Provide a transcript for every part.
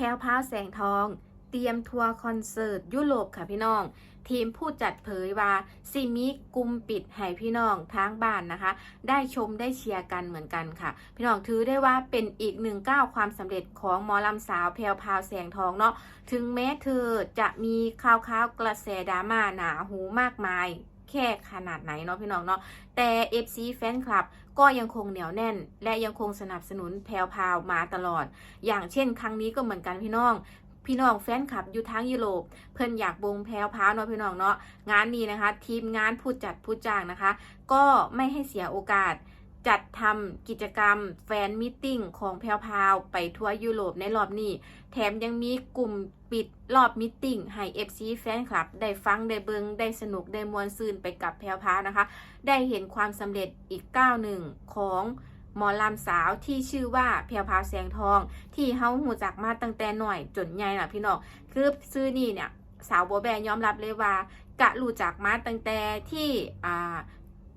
แพรวพาวแสงทอง เตรียมทัวร์คอนเสิร์ตยุโรปค่ะพี่น้อง ทีมผู้จัดเผยว่าซิมิกุมปิดให้พี่น้องทั้งบ้านนะคะ ได้ชมได้เชียร์กันเหมือนกันค่ะ พี่น้องถือได้ว่าเป็นอีกหนึ่งก้าวความสำเร็จของหมอลำสาวแพรวพาวแสงทองเนาะถึงแม้เธอจะมีข่าวข่าวๆกระแสดราม่าหนาหูมากมายแค่ขนาดไหนเนาะพี่น้องเนาะแต่ FC แฟนคลับ ก็ยังคงเหนียวแน่น และยังคงสนับสนุนแพรวพาวมาตลอด อย่างเช่น ครั้งนี้ก็เหมือนกันพี่น้องพี่น้องแฟนคลับอยู่ทั้งยุโรปเพื่อนอยากบงแพรวพราวเนาะพี่น้องเนาะงานนี้นะคะ ทีมงานผู้จัดผู้จ้างนะคะ ก็ไม่ให้เสียโอกาส จัดทำกิจกรรมแฟนมิทติ้งของแพรวพาวไปทั่วยุโรปในรอบนี้ แถมยังมีกลุ่มปิดรอบมิทติ้งให้ FC แฟนคลับ ได้ฟัง ได้เบิงได้สนุก ได้มวลซืนไปกับแพรวพาวนะคะ ได้เห็นความสำเร็จอีกก้าวหนึ่งของหมอลำสาวที่ชื่อว่าแพรวพาวแสงทอง ที่เฮาหูจักมาตั้งแต่หน่อยจนใหญ่ล่ะพี่น้องคือซื้อนี่เนี่ยสาวโบแบนยอมรับเลยว่ากะรู้จักมาตั้งแต่ที่อ่า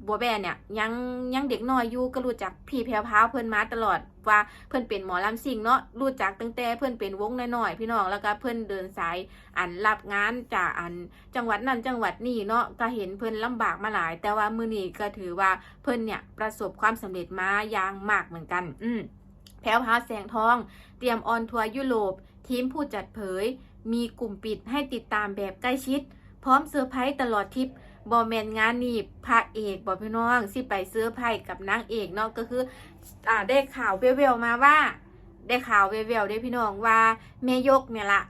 บัวแบนเนี่ยยังยังเด็กน้อยอยู่ก็รู้จักพี่แพรวพาวเพิ่อนมาตลอดว่าเพิ่อนเป็นหมอลำซิ่งเนาะรู้จักตั้งแต่เพิ่อนเป็นวงน้อยๆพี่น้องแล้วก็เพิ่อนเดินสายอันรับงานจากอันจังหวัดนั้นจังหวัดนี้เนาะก็เห็นเพิ่อนลำบากมาหลาย แต่ว่ามือนี้ก็ถือว่าเพิ่อนเนี่ยประสบความสำเร็จมาอย่างมากเหมือนกัน อืมแพรวพาวแสงทอง เตรียมออนทัวร์ยุโรป ทีมผู้จัดเผย มีกลุ่มปิดให้ติดตามแบบใกล้ชิด พร้อมเซอร์ไพรส์ตลอดทริป บอแมนงานนี่พระเอกบอพี่น้องสิไปเซอร์ไพ่กับนางเอกเนาะก็คืออ่าได้ข่าวเวลๆมาว่า ได้ข่าวเวลๆได้พี่น้องว่าแม่ยกเนี่ยละ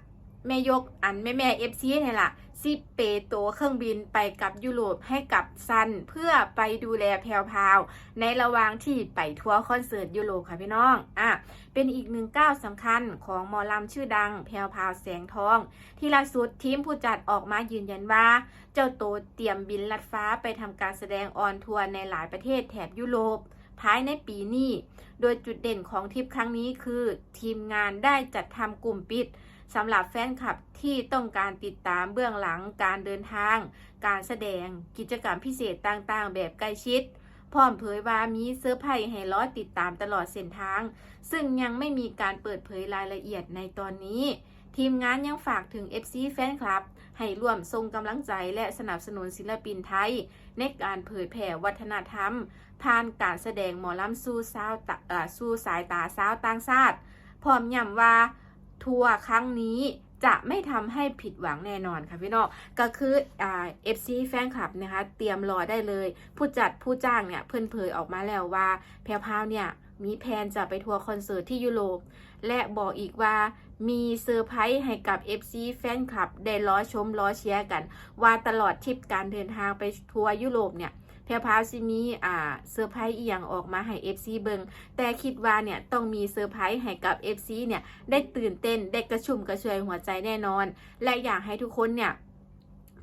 แม่ยกอันแม่แม่เอฟซีเนี่ยละ สิเปโตวเครื่องบินไปกับยุโรปให้กับซัน เพื่อไปดูแลแพรวพาว ในระหว่างที่ไปทัวร์คอนเสิร์ตยุโรปค่ะพี่น้องอะเป็นอีกหนึ่งก้าวสำคัญของหมอลำชื่อดังแพรวพาวแสงทอง ที่ล่าสุดทีมผู้จัดออกมายืนยันว่า เจ้าโตเตรียมบินลัดฟ้าไปทำการแสดงออนทัวร์ในหลายประเทศแถบยุโรปภายในปีนี้ โดยจุดเด่นของทริปครั้งนี้คือ ทีมงานได้จัดทำกลุ่มปิด สำหรับแฟนคลับที่ต้องการติดตามเบื้องหลังการเดินทาง การแสดงกิจกรรมพิเศษต่างๆ แบบใกล้ชิด พร้อมเผยว่ามีเซอร์ไพรส์ให้รอติดตามตลอดเส้นทาง ซึ่งยังไม่มีการเปิดเผยรายละเอียดในตอนนี้ ทีมงานยังฝากถึง FC แฟนคลับ ให้ร่วมส่งกำลังใจและสนับสนุนศิลปินไทย ในการเผยแผ่วัฒนธรรม ผ่านการแสดงหมอลำสู่สาวสู่สายตาสาวต่างชาติพร้อมย้ำว่า ทัวร์ครั้งนี้จะไม่ทำให้ผิดหวังแน่นอนค่ะพี่น้องก็คือเอ่า FC แฟนคลับนะคะ เตรียมรอได้เลย ผู้จัดผู้จ้างเนี่ย เพิ่นเผยออกมาแล้วว่า แพรวพาวเนี่ย มีแผนจะไปทัวร์คอนเสิร์ตที่ยุโรป และบอกอีกว่ามีเซอร์ไพรส์ให้กับ FC แฟนคลับ ได้ล้อชมล้อเชียร์กัน ว่าตลอดทริปการเดินทางไปทัวร์ยุโรปเนี่ย วพาวสิมีอ่าเซอร์ไพรส์อีหยังออกมาให้ FC เบิงแต่คิดว่าเนี่ยต้องมีเซอร์ไพรส์ให้กับ FC เนี่ยได้ตื่นเต้นได้กระชุ่มกระชวยหัวใจแน่นอน และอยากให้ทุกคนเนี่ย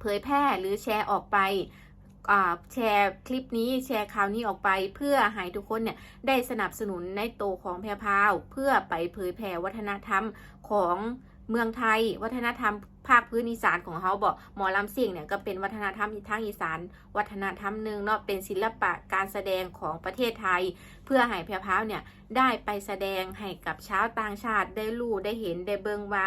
เผยแพร่หรือแชร์ออกไปแชร์คลิปนี้แชร์ข่าวนี้ออกไป เพื่อให้ทุกคนเนี่ยได้สนับสนุนในโตของแพรพาว เพื่อไปเผยแผ่วัฒนธรรมของเมืองไทย วัฒนธรรม ภาคพื้นอีสานของเขาบอกหมอลำเสียงเนี่ยก็เป็นวัฒนธรรมทางอีสาน วัฒนธรรมหนึ่งเนาะเป็นศิลปะการแสดงของประเทศไทย เพื่อให้แพรพราวเนี่ยได้ไปแสดงให้กับชาวต่างชาติได้รู้ได้เห็นได้เบิงว่า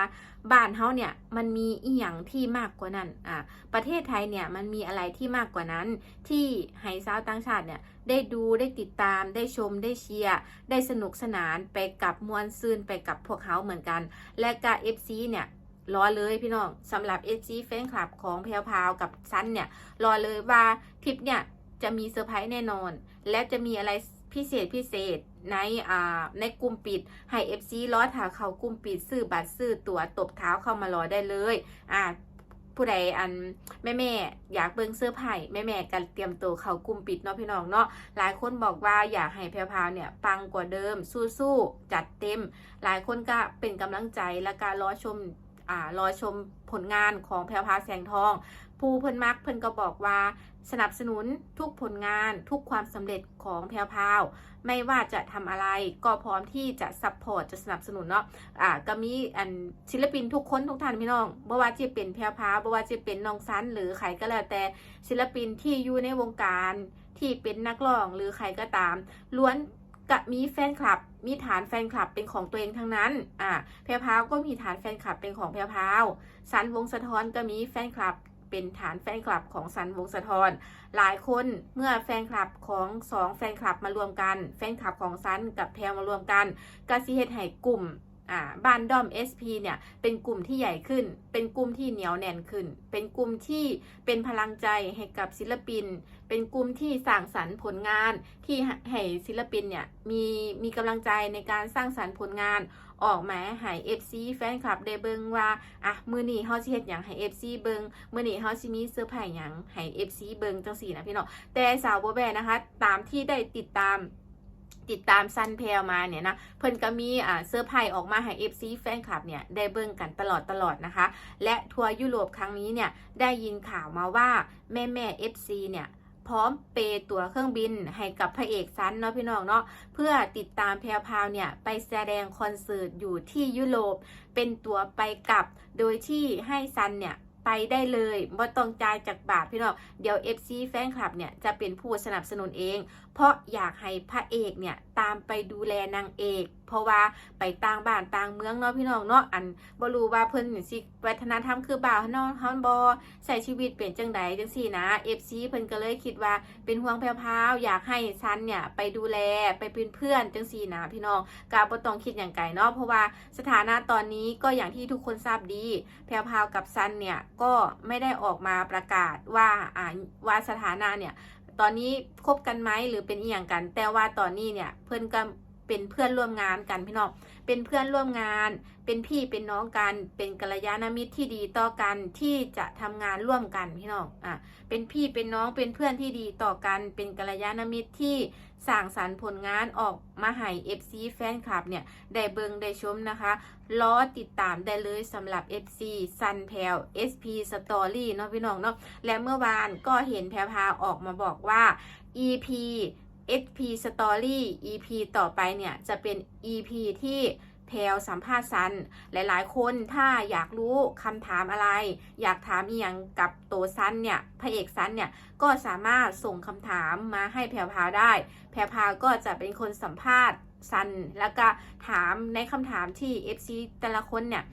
บ้านเฮาเนี่ยมันมีอีหยังที่มากกว่านั้นอ่าประเทศไทยเนี่ยมันมีอะไรที่มากกว่านั้น ที่ให้ชาวต่างชาติเนี่ยได้ดูได้ติดตามได้ชมได้เชียร์ได้สนุกสนานไปกับมวลซืนไปกับพวกเขาเหมือนกัน และกา FC เนี่ย รอเลยพี่น้องสำหรับ FC แฟนคลับของแพรวพาวกับซันเนี่ย รอเลยว่าทริปเนี่ยจะมีเซอร์ไพรส์แน่นอน และจะมีอะไรพิเศษพิเศษในอ่าในกลุ่มปิดให้ FC ล้อถาเขากลุ่มปิดซื้อบัตรซื้อตั๋วตบเท้าเข้ามารอได้เลยอ่าผู้ใดอันแม่แม่อยากเบิ่งเสื้อผ้าแม่แม่กันเตรียมตัวเขากลุ่มปิดเนาะพี่น้องเนาะหลายคนบอกว่าอยากให้แพรวเนี่ยปังกว่าเดิมสู้ๆจัดเต็ม หลายคนก็เป็นกำลังใจและการรอชม อ่ารอชมผลงานของแพรวพาแสงทอง ผู้เพิ่นมักเพิ่นก็บอกว่าสนับสนุนทุกผลงานทุกความสำเร็จของแพรวพาวไม่ว่าจะทำอะไรก็พร้อมที่จะซัพพอร์ตจะสนับสนุนเนาะอ่าก็มีอันศิลปินทุกคนทุกท่านพี่น้องบ่ว่าจะเป็นแพรวพาวบ่ว่าจะเป็นน้องซันหรือใครก็แล้วแต่ศิลปินที่อยู่ในวงการที่เป็นนักร้องหรือใครก็ตามล้วนก็มีแฟนคลับ มีฐานแฟนคลับเป็นของตัวเองทั้งนั้น อ่าแพรวพาวก็มีฐานแฟนคลับเป็นของแพรวพาวสันวงสะท้อนก็มีแฟนคลับเป็นฐานแฟนคลับของสันวงสะท้อนหลายคนเมื่อแฟนคลับของสองแฟนคลับมารวมกัน แฟนคลับของสันกับแพรวมารวมกันก็สิเฮ็ดให้กลุ่ม อ่าบ้านด้อม SP เนี่ยเป็นกลุ่มที่ใหญ่ขึ้น เป็นกลุ่มที่เหนียวแน่นขึ้น เป็นกลุ่มที่เป็นพลังใจให้กับศิลปิน เป็นกลุ่มที่สร้างสรรค์ผลงานที่ให้ศิลปินเนี่ยมีมีกำลังใจในการสร้างสรรค์ผลงานออกมาให้ FC แฟนคลับได้เบิ่งว่าอะมื้อนี้เฮาสิเฮ็ดหยังให้ FC เบิ่งมื้อนี้เฮาสิมีเซอร์ไพรส์หยังให้ FC เบิ่งจังซี่นะพี่น้องแต่สาวโบแบนะคะ ตามที่ได้ติดตาม ติดตามซันเพลมาเนี่ยนะเพิ่นก็มีอ่าเซอร์ไพรส์ออกมาให้ FC แฟนคลับเนี่ยได้เบิ่งกันตลอดตลอดนะคะ และทัวร์ยุโรปครั้งนี้เนี่ยได้ยินข่าวมาว่าแม่แม่ FC เนี่ยพร้อมเปย์ตั๋วเครื่องบินให้กับพระเอกซันเนาะพี่น้องเนาะเพื่อติดตามแพรพาวเนี่ยไปแสดงคอนเสิร์ตอยู่ที่ยุโรป เป็นตั๋วไปกลับ โดยที่ให้ซันเนี่ยไปได้เลยบ่ต้องจ่ายจากบาทพี่น้อง เดี๋ยว FC แฟนคลับเนี่ยจะเป็นผู้สนับสนุนเองเพราะอยากให้พระเอกเนี่ยตามไปดูแลนางเอก เพราะว่าไปต่างบ้านต่างเมืองเนาะพี่น้องเนาะอันบ่รู้ว่าเพิ่นสิวัฒนธรรมคือบ่าวเนาะเฮาบ่ใช้ชีวิตเป็นจังใดจังซี่นะ FC เพิ่นก็เลยคิดว่าเป็นห่วงแพรวๆอยากให้ซันเนี่ยไปดูแลไปเป็นเพื่อนจังซี่นะพี่น้องก็บ่ต้องคิดอย่างไกลเนาะเพราะว่าสถานะตอนนี้ก็อย่างที่ทุกคนทราบดี แพรวๆกับซันเนี่ยก็ไม่ได้ออกมาประกาศว่าอ่าว่าสถานะเนี่ย ตอนนี้คบกันไหมหรือเป็นอีหยังกัน แต่ว่าตอนนี้เนี่ยเพื่อนก็เป็นเพื่อนร่วมงานกันพี่น้อง เป็นเพื่อนร่วมงาน เป็นพี่เป็นน้องกัน เป็นกัลยาณมิตรที่ดีต่อกันที่จะทำงานร่วมกันพี่น้องอะเป็นพี่เป็นน้องเป็นเพื่อนที่ดีต่อกัน เป็นกัลยาณมิตรที่สร้างสรรค์ผลงานออกมาให้ FC แฟนคลับเนี่ยได้เบิงได้ชมนะคะรอติดตามได้เลยสำหรับ FC ซันแพล SP Story เนาะพี่น้องเนาะและเมื่อวานก็เห็นแพรพาออกมาบอกว่า EP SP Story EP ต่อไปเนี่ยจะเป็น EP ที่แพลสัมภาษณ์ซันหลายๆ คนถ้าอยากรู้คำถามอะไร อยากถามอีหยังกับโตซันเนี่ยพระเอกซันเนี่ยก็สามารถส่งคำถามมาให้แพรพาได้ แพรพาก็จะเป็นคนสัมภาษณ์ซันแล้วก็ถามในคำถามที่ FC แต่ละคนเนี่ย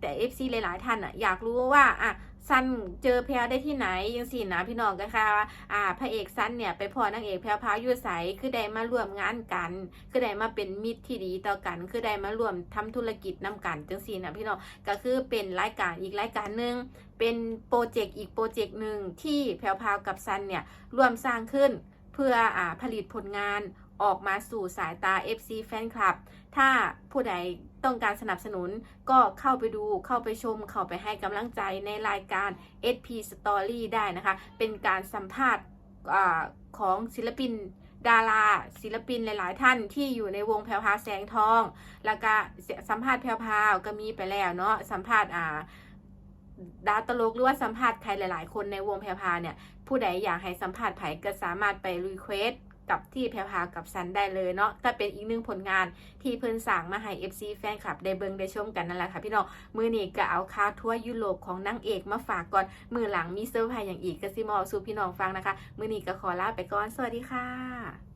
แต่ FC หลาย ๆ ท่านอะอยากรู้ว่าอะ ซันเจอแพรได้ที่ไหนยังสินะพี่น้องกันค่ะอ่าพระเอกซันเนี่ยไปพอนางเอกแพรพราวอยุใสคือได้มาร่วมงานกัน คือได้มาเป็นมิตรที่ดีต่อกัน คือได้มาร่วมทำธุรกิจนำกันจังสินะพี่น้องก็คือเป็นรายการอีกรายการหนึ่งเป็นโปรเจกต์อีกโปรเจกต์หนึ่งที่แพรพราวกับซันเนี่ยร่วมสร้างขึ้นเพื่ออ่าผลิตผลงานออกมาสู่สายตา FC แฟนคลับ ถ้าผู้ใด ต้องการสนับสนุนก็เข้าไปดูเข้าไปชม เข้าไปให้กำลังใจในรายการ SP Story ได้นะคะ เป็นการสัมภาษณ์ของศิลปินดาราศิลปินหลาย ๆ ท่านที่อยู่ในวงแพรวพาแสงทอง แล้วก็สัมภาษณ์แพรวพาวก็มีไปแล้วเนาะสัมภาษณ์อ่าดาตลกหรือว่าสัมภาษณ์ใครหลาย ๆ คนในวงแพรพาเนี่ย ผู้ใดอยากให้สัมภาษณ์ไผก็สามารถไปรีเควส กับที่แพรวพากับซันได้เลยเนาะก็เป็นอีกหนึ่งผลงานที่เพิ่นสั่งมาให้ FC แฟนคลับได้เบิงได้ชมกันนั่นแหละค่ะพี่น้องมือนี้ก็เอาค่าทั่วยุโรปของนางเอกมาฝากก่อนมือหลังมีเซอร์ไพรส์อย่างอีกก็สิมอลสู่พี่น้องฟังนะคะ มือนี้ก็ขอลาไปก่อนสวัสดีค่ะ